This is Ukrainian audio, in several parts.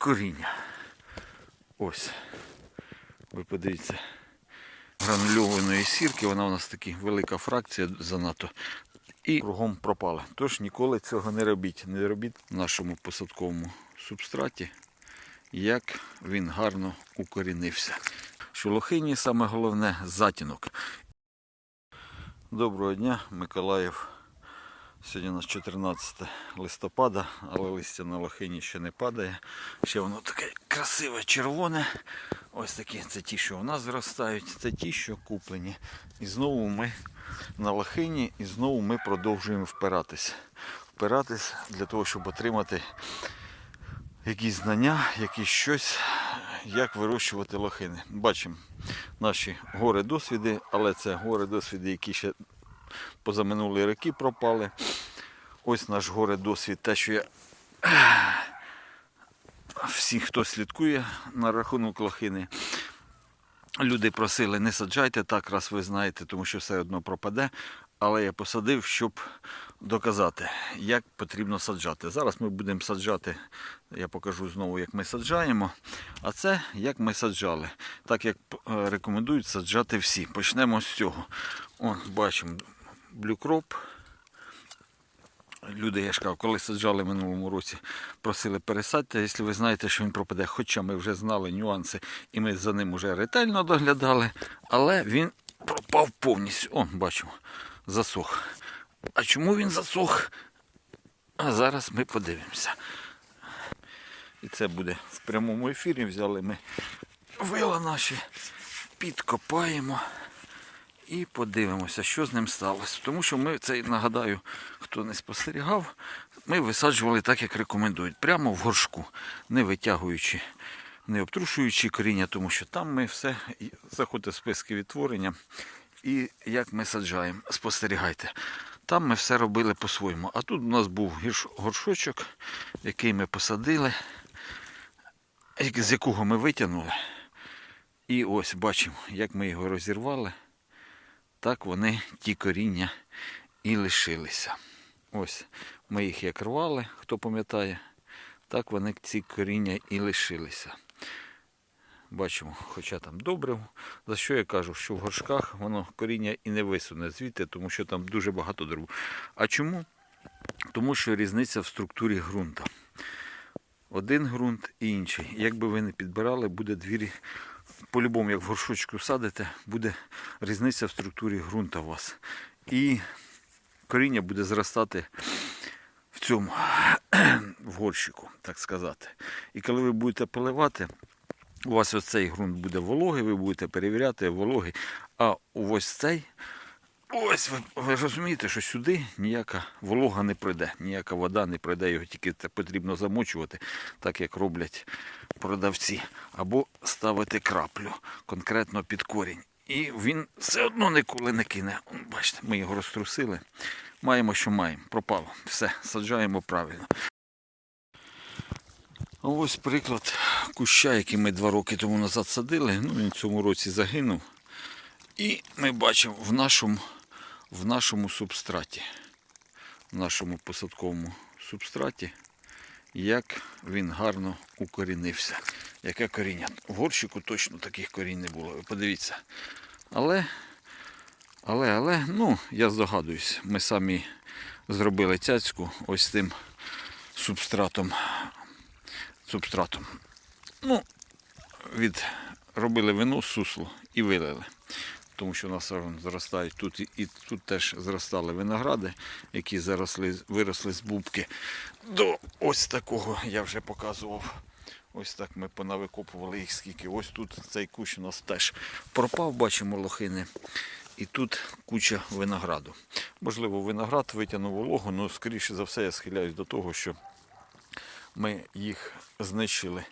коріння. Ось. Ви подивіться. Гранульованої сірки, вона у нас така велика фракція занадто. І кругом пропала. Тож ніколи цього не робіть. Не робіть в нашому посадковому субстраті, як він гарно укорінився. Що лохині саме головне затінок. Доброго дня, Миколаїв. Сьогодні у нас 14 листопада, але листя на лохині ще не падає. Ще воно таке красиве червоне. Ось такі це ті, що у нас зростають, це ті, що куплені. І знову ми на лохині, і знову ми продовжуємо впиратись. Впиратись для того, щоб отримати якісь знання, якісь щось, як вирощувати лохини. Бачимо наші гори досвіди, але це гори досвіди, які ще позаминулі роки пропали. Ось наш горе досвід, те, що я всі, хто слідкує на рахунок лохини, люди просили, не саджайте так, раз ви знаєте, тому що все одно пропаде. Але я посадив, щоб доказати, як потрібно саджати. Зараз ми будемо саджати, я покажу знову, як ми саджаємо. А це як ми саджали. Так як е, рекомендують саджати всі. Почнемо з цього. О, бачимо блюкроп. Люди, я ж кажу, коли саджали в минулому році, просили пересадьте, якщо ви знаєте, що він пропаде. Хоча ми вже знали нюанси і ми за ним вже ретельно доглядали, але він пропав повністю. О, бачимо, засох. А чому він засох? А зараз ми подивимося. І це буде в прямому ефірі. Взяли ми вила наші, підкопаємо і подивимося, що з ним сталося. Тому що ми цей, нагадаю, хто не спостерігав, ми висаджували так, як рекомендують, прямо в горшку, не витягуючи, не обтрушуючи коріння, тому що там ми все і заходите в списки відтворення. І як ми саджаємо, спостерігайте. Там ми все робили по-своєму. А тут у нас був горшочок, який ми посадили, з якого ми витягнули. І ось бачимо, як ми його розірвали так вони ті коріння і лишилися. Ось ми їх як рвали, хто пам'ятає, так вони ці коріння і лишилися. Бачимо, хоча там добре. За що я кажу, що в горшках воно коріння і не висуне звідти, тому що там дуже багато дров. А чому? Тому що різниця в структурі ґрунта. Один ґрунт і інший. Якби ви не підбирали, буде дві по-любому, як в горшочку садите, буде різниця в структурі ґрунта у вас. І коріння буде зростати в цьому в горщику, так сказати. І коли ви будете поливати, у вас ось цей ґрунт буде вологий, ви будете перевіряти вологий, а ось цей. Ось ви, ви розумієте, що сюди ніяка волога не пройде, ніяка вода не пройде, його тільки потрібно замочувати, так як роблять продавці, або ставити краплю конкретно під корінь. І він все одно ніколи не кине. Бачите, ми його розтрусили. Маємо, що маємо. Пропало. Все, саджаємо правильно. Ось приклад куща, який ми два роки тому назад садили. Ну, він в цьому році загинув. І ми бачимо в нашому, в нашому субстраті, в нашому посадковому субстраті, як він гарно укорінився. Яке коріння. В горщику точно таких корінь не було. Ви подивіться. Але, але, але, ну, я здогадуюсь, ми самі зробили цяцьку ось тим субстратом. субстратом. Ну, від робили вино з суслу і вилили. Тому що у нас зростають тут і, тут теж зростали виногради, які заросли, виросли з бубки. До ось такого я вже показував. Ось так ми понавикопували їх скільки. Ось тут цей кущ у нас теж пропав, бачимо лохини. І тут куча винограду. Можливо, виноград витягнув вологу, але скоріше за все я схиляюсь до того, що ми їх знищили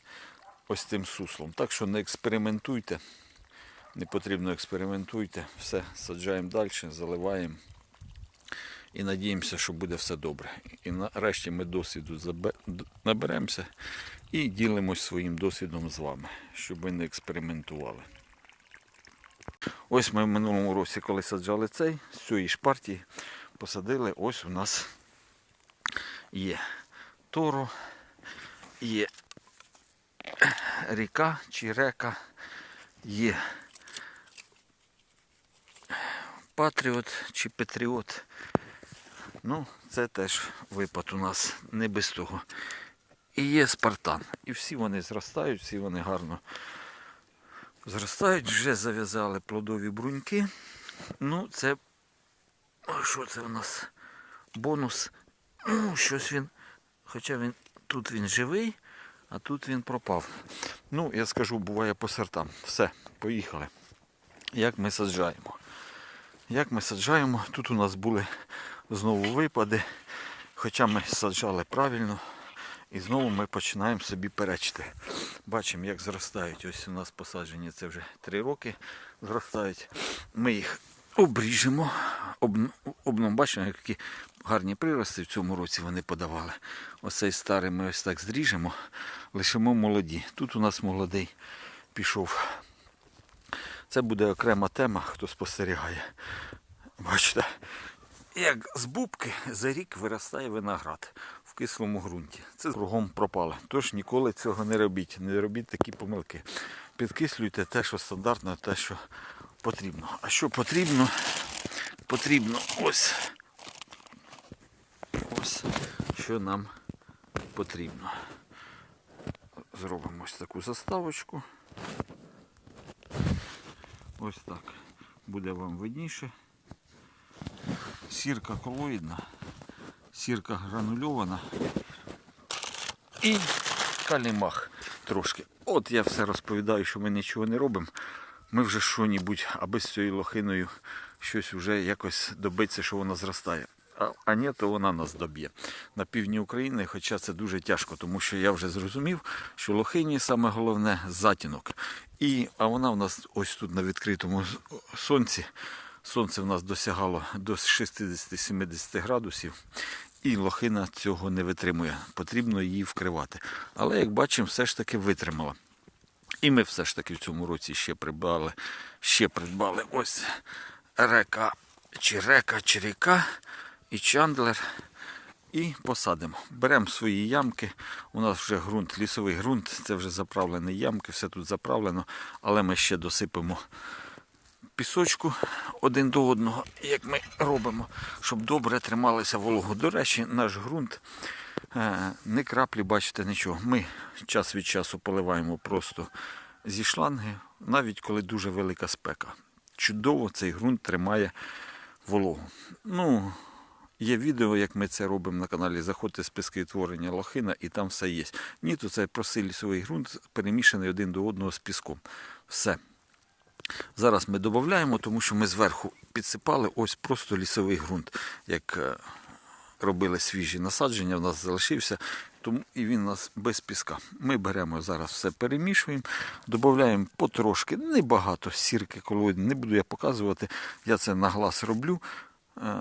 ось тим суслом. Так що не експериментуйте, не потрібно експериментуйте, все саджаємо далі, заливаємо і надіємося, що буде все добре. І нарешті ми досвіду наберемося і ділимось своїм досвідом з вами, щоб ви не експериментували. Ось ми в минулому році, коли саджали цей, з цієї ж партії посадили, ось у нас є торо, є ріка чи река є. Патріот чи Петріот. Ну, це теж випад у нас не без того. І є Спартан. І всі вони зростають, всі вони гарно зростають, вже зав'язали плодові бруньки. Ну, це. Що це у нас? Бонус. Ну, щось він. Хоча він тут він живий, а тут він пропав. Ну, я скажу, буває по сортам. Все, поїхали. Як ми саджаємо? Як ми саджаємо? Тут у нас були знову випади, хоча ми саджали правильно. І знову ми починаємо собі перечити. Бачимо, як зростають. Ось у нас посаджені це вже 3 роки зростають. Ми їх обріжемо. Об, обном, бачимо, які гарні прирости в цьому році вони подавали. Оцей старий ми ось так зріжемо, лишимо молоді. Тут у нас молодий пішов. Це буде окрема тема, хто спостерігає. Бачите, як з бубки за рік виростає виноград в кислому ґрунті. Це кругом пропало. Тож ніколи цього не робіть. Не робіть такі помилки. Підкислюйте те, що стандартно, те, що потрібно. А що потрібно? Потрібно ось. Ось що нам потрібно. Зробимо ось таку заставочку. Ось так. Буде вам видніше. Сірка колоїдна, сірка гранульована і калімах трошки. От я все розповідаю, що ми нічого не робимо. Ми вже що-небудь, аби з цією лохиною щось вже якось добиться, що вона зростає. А, ні, то вона нас доб'є на півдні України, хоча це дуже тяжко, тому що я вже зрозумів, що лохині саме головне затінок. І, а вона в нас ось тут на відкритому сонці. Сонце в нас досягало до 60-70 градусів, і лохина цього не витримує. Потрібно її вкривати. Але, як бачимо, все ж таки витримала. І ми все ж таки в цьому році ще придбали, ще придбали ось река, чи река, чи ріка, і чандлер. І посадимо. Беремо свої ямки. У нас вже ґрунт, лісовий ґрунт, це вже заправлені ямки, все тут заправлено, але ми ще досипемо пісочку один до одного, як ми робимо, щоб добре трималися вологу. До речі, наш ґрунт не краплі, бачите, нічого. Ми час від часу поливаємо просто зі шланги, навіть коли дуже велика спека. Чудово цей ґрунт тримає вологу. Ну, Є відео, як ми це робимо на каналі. Заходьте з піски творення лохина і там все є. Ні, то це простий лісовий ґрунт, перемішаний один до одного з піском. Все. Зараз ми додаємо, тому що ми зверху підсипали ось просто лісовий ґрунт. Як е, робили свіжі насадження, в нас залишився, тому і він у нас без піска. Ми беремо зараз все перемішуємо, додаємо потрошки, небагато сірки колоїдні, не буду я показувати, я це на глаз роблю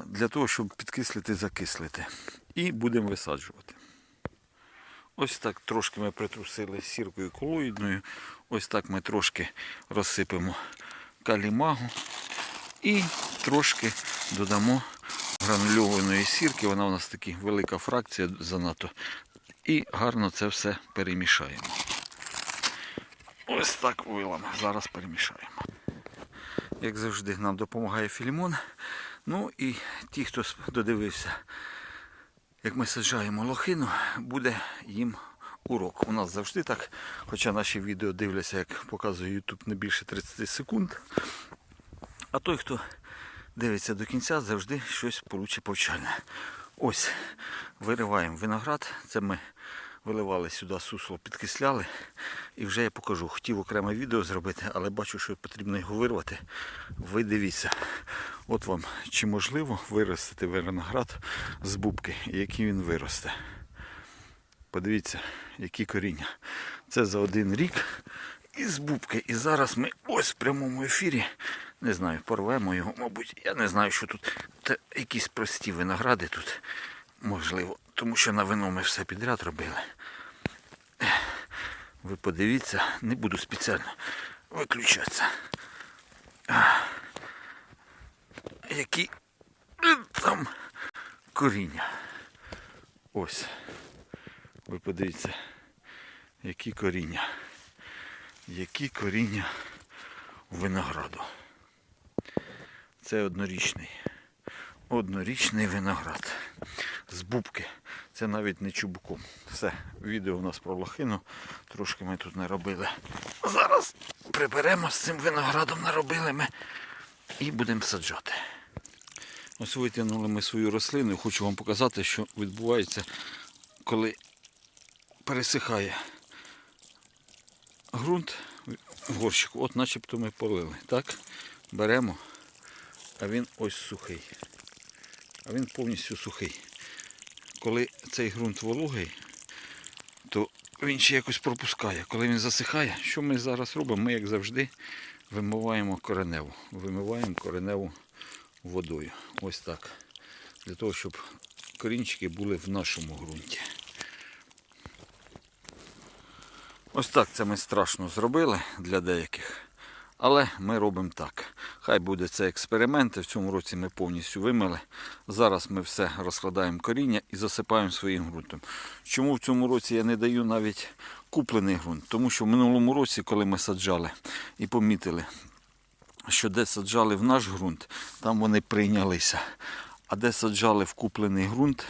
для того, щоб підкислити, закислити. І будемо висаджувати. Ось так трошки ми притрусили сіркою колоїдною. Ось так ми трошки розсипемо калімагу і трошки додамо гранульованої сірки. Вона у нас така велика фракція занадто. І гарно це все перемішаємо. Ось так вилами. Зараз перемішаємо. Як завжди, нам допомагає філімон. Ну і ті, хто додивився як ми саджаємо лохину, буде їм урок. У нас завжди так, хоча наші відео дивляться, як показує YouTube, не більше 30 секунд. А той, хто дивиться до кінця, завжди щось получить повчальне. Ось, вириваємо виноград. Це ми виливали сюди сусло, підкисляли. І вже я покажу. Хотів окреме відео зробити, але бачу, що потрібно його вирвати. Ви дивіться. От вам чи можливо виростити виноград з бубки, який він виросте. Подивіться, які коріння. Це за один рік із бубки. І зараз ми ось в прямому ефірі. Не знаю, порвемо його, мабуть. Я не знаю, що тут Та якісь прості виногради тут можливо. Тому що на вино ми все підряд робили. Ви подивіться, не буду спеціально виключатися. Які там коріння. Ось. Ви подивіться, які коріння. які коріння винограду. Це однорічний. Однорічний виноград. З бубки. Це навіть не чубуком. Все, відео у нас про лохину. Трошки ми тут не робили. Зараз приберемо з цим виноградом, наробили ми і будемо саджати. Ось витягнули ми свою рослину хочу вам показати, що відбувається, коли пересихає ґрунт в горщику. От начебто ми полили. Так? Беремо, а він ось сухий. А він повністю сухий. Коли цей ґрунт вологий, то він ще якось пропускає. Коли він засихає, що ми зараз робимо? Ми, як завжди, вимиваємо кореневу. Вимиваємо кореневу водою. Ось так. Для того, щоб корінчики були в нашому ґрунті. Ось так це ми страшно зробили для деяких. Але ми робимо так. Хай буде це експеримент. В цьому році ми повністю вимили. Зараз ми все розкладаємо коріння і засипаємо своїм ґрунтом. Чому в цьому році я не даю навіть куплений ґрунт? Тому що в минулому році, коли ми саджали і помітили, що де саджали в наш ґрунт, там вони прийнялися. А де саджали в куплений ґрунт,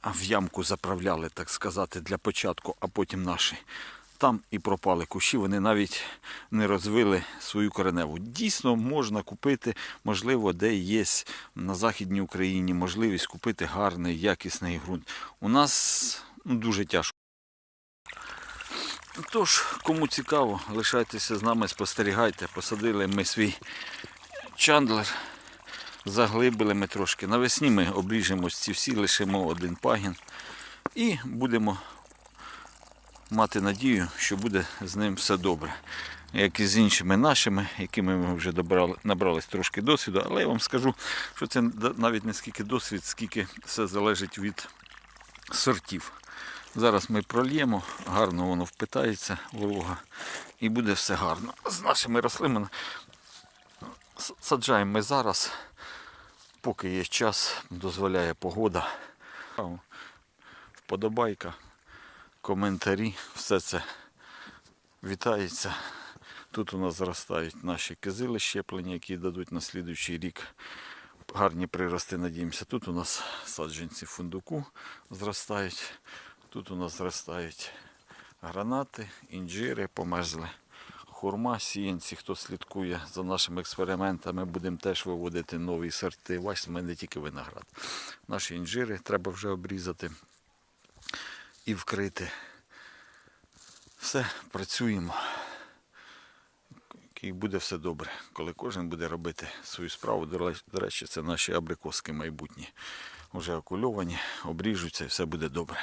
а в ямку заправляли, так сказати, для початку, а потім наші. Там і пропали кущі, вони навіть не розвили свою кореневу. Дійсно, можна купити, можливо, де є на Західній Україні можливість купити гарний, якісний ґрунт. У нас ну, дуже тяжко. Тож, кому цікаво, лишайтеся з нами, спостерігайте. Посадили ми свій чандлер, заглибили ми трошки. Навесні ми обріжемо ці всі, лишимо один пагін і будемо мати надію, що буде з ним все добре. Як і з іншими нашими, якими ми вже добрали, набрались трошки досвіду, але я вам скажу, що це навіть не скільки досвід, скільки все залежить від сортів. Зараз ми прольємо, гарно воно впитається, волога, і буде все гарно. З нашими рослинами саджаємо ми зараз, поки є час, дозволяє погода. Вподобайка, коментарі, все це вітається. Тут у нас зростають наші кизили щеплення, які дадуть на слідуючий рік гарні прирости, надіємося. Тут у нас саджанці фундуку зростають. Тут у нас зростають гранати, інжири померзли. Хурма, сіянці, хто слідкує за нашими експериментами, будемо теж виводити нові сорти. Бачите, в мене не тільки виноград. Наші інжири треба вже обрізати і вкрити. Все, працюємо. І буде все добре, коли кожен буде робити свою справу. До речі- це наші абрикоски майбутні. Вже окульовані, обріжуться і все буде добре.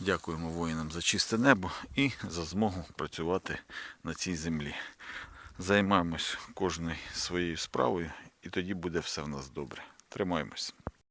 Дякуємо воїнам за чисте небо і за змогу працювати на цій землі. Займаємось кожною своєю справою, і тоді буде все в нас добре. Тримаємось.